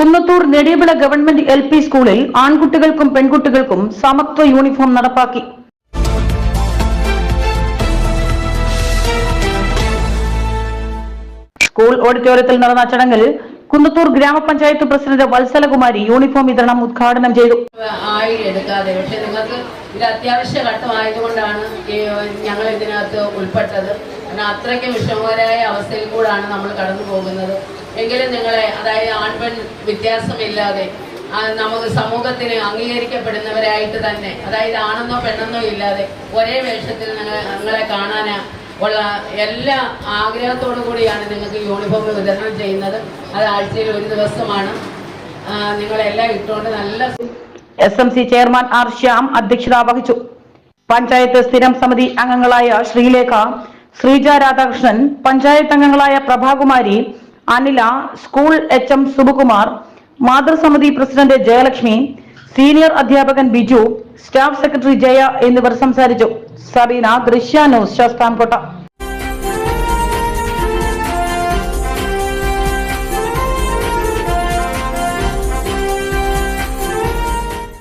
Kunnathur Nediyavila government L P സ്കൂളിൽ ആൺകുട്ടികൾക്കും പെൺകുട്ടികൾക്കും സമത്വ യൂണിഫോം നടപ്പാക്കി. സ്കൂൾ ഓഡിറ്റോറിയത്തിൽ നടന്ന ചടങ്ങിൽ കുന്നത്തൂർ ഗ്രാമപഞ്ചായത്ത് പ്രസിഡന്റ് വത്സലകുമാരി യൂണിഫോം വിതരണം ഉദ്ഘാടനം ചെയ്തു. ആയി എടുക്കാതെ പക്ഷെ നിങ്ങൾക്ക് ഇത് അത്യാവശ്യ ഘട്ടമായതുകൊണ്ടാണ് ഞങ്ങൾ ഇതിനകത്ത് ഉൾപ്പെട്ടത്. കാരണം അത്രയ്ക്ക് വിഷമകരമായ അവസ്ഥയിൽ കൂടാണ് നമ്മൾ കടന്നു പോകുന്നത് എങ്കിലും നിങ്ങളെ അതായത് ആൺപെൺ വ്യത്യാസമില്ലാതെ നമുക്ക് സമൂഹത്തിന് അംഗീകരിക്കപ്പെടുന്നവരായിട്ട് തന്നെ അതായത് ആണെന്നോ പെണ്ണെന്നോ ഇല്ലാതെ ഒരേ വേഷത്തിൽ നിങ്ങളെ കാണാൻ ഉള്ള എല്ലാ ആഗ്രഹത്തോടു കൂടിയാണ് നിങ്ങൾക്ക് യൂണിഫോം വിതരണം ചെയ്യുന്നത്. അത് ആഴ്ചയിൽ ഒരു ദിവസമാണ്. നിങ്ങളെല്ലാം ഇട്ടുകൊണ്ട് നല്ല S M C chairman R Shyam അധ്യക്ഷത വഹിച്ചു. പഞ്ചായത്ത് സ്ഥിരം സമിതി അംഗങ്ങളായ ശ്രീലേഖ ശ്രീജ രാധാകൃഷ്ണൻ പഞ്ചായത്ത് അംഗങ്ങളായ Prabhakumari Anila school H M Subakumar മാതൃസമിതി president Jayalakshmi senior അധ്യാപകൻ ബിജു സ്റ്റാഫ് സെക്രട്ടറി ജയ എന്നിവർ സംസാരിച്ചു. സബീന ദൃശ്യ ന്യൂസ് ശാസ്താംകോട്ട.